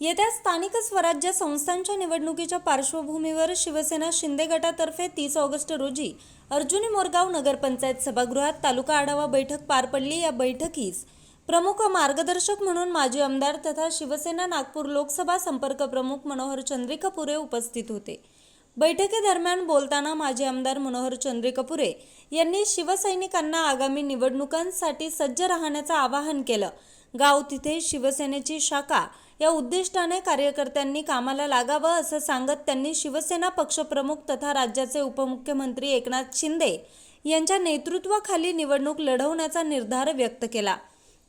येत्या स्थानिक स्वराज्य संस्थांच्या निवडणुकीच्या पार्श्वभूमीवर शिवसेना शिंदे गटातर्फे तीस ऑगस्ट रोजी अर्जुनी मोरगाव नगरपंचायत सभागृहात तालुका आढावा बैठक पार पडली. या बैठकीस प्रमुख मार्गदर्शक म्हणून माजी आमदार तथा शिवसेना नागपूर लोकसभा संपर्क प्रमुख मनोहर चंद्रिकापुरे उपस्थित होते. बैठकीदरम्यान बोलताना माजी आमदार मनोहर चंद्रिकापुरे यांनी शिवसैनिकांना आगामी निवडणुकांसाठी सज्ज राहण्याचं आवाहन केलं. गाव तिथे शिवसेनेची शाखा या उद्दिष्टाने कार्यकर्त्यांनी कामाला लागावं असं सांगत त्यांनी शिवसेना पक्षप्रमुख तथा राज्याचे उपमुख्यमंत्री एकनाथ शिंदे यांच्या नेतृत्वाखाली निवडणूक लढवण्याचा निर्धार व्यक्त केला.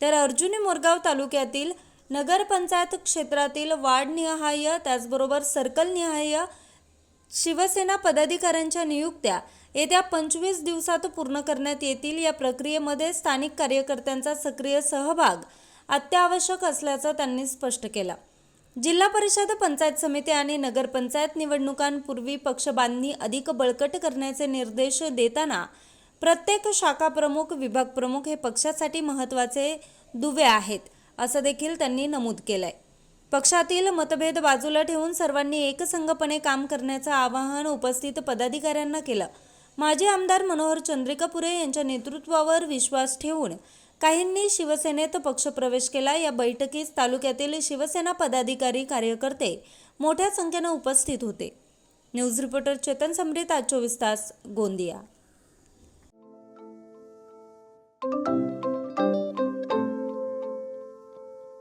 तर अर्जुनी मोरगाव तालुक्यातील नगरपंचायत क्षेत्रातील वार्डनिहाय त्याचबरोबर सर्कलनिहाय शिवसेना पदाधिकाऱ्यांच्या नियुक्त्या येत्या पंचवीस दिवसात पूर्ण करण्यात येतील. या प्रक्रियेमध्ये स्थानिक कार्यकर्त्यांचा सक्रिय सहभाग अत्यावश्यक असल्याचं त्यांनी स्पष्ट केलं. जिल्हा परिषद पंचायत समिती आणि नगरपंचायत निवडणुकांपूर्वी पक्षबांधणी अधिक बळकट करण्याचे निर्देश देताना प्रत्येक शाखा प्रमुख विभाग प्रमुख हे पक्षासाठी महत्त्वाचे दुवे आहेत असं देखील त्यांनी नमूद केलं आहे पक्षातील मतभेद बाजूला ठेवून सर्वांनी एकसंघपणे काम करण्याचं आवाहन उपस्थित पदाधिकाऱ्यांना केलं. माजी आमदार मनोहर चंद्रिकापुरे यांच्या नेतृत्वावर विश्वास ठेवून काहींनी शिवसेनेत पक्षप्रवेश केला. या बैठकीस तालुक्यातील शिवसेना पदाधिकारी कार्यकर्ते मोठ्या संख्येनं उपस्थित होते. न्यूज रिपोर्टर चेतन समृत आज चोवीस तास गोंदिया.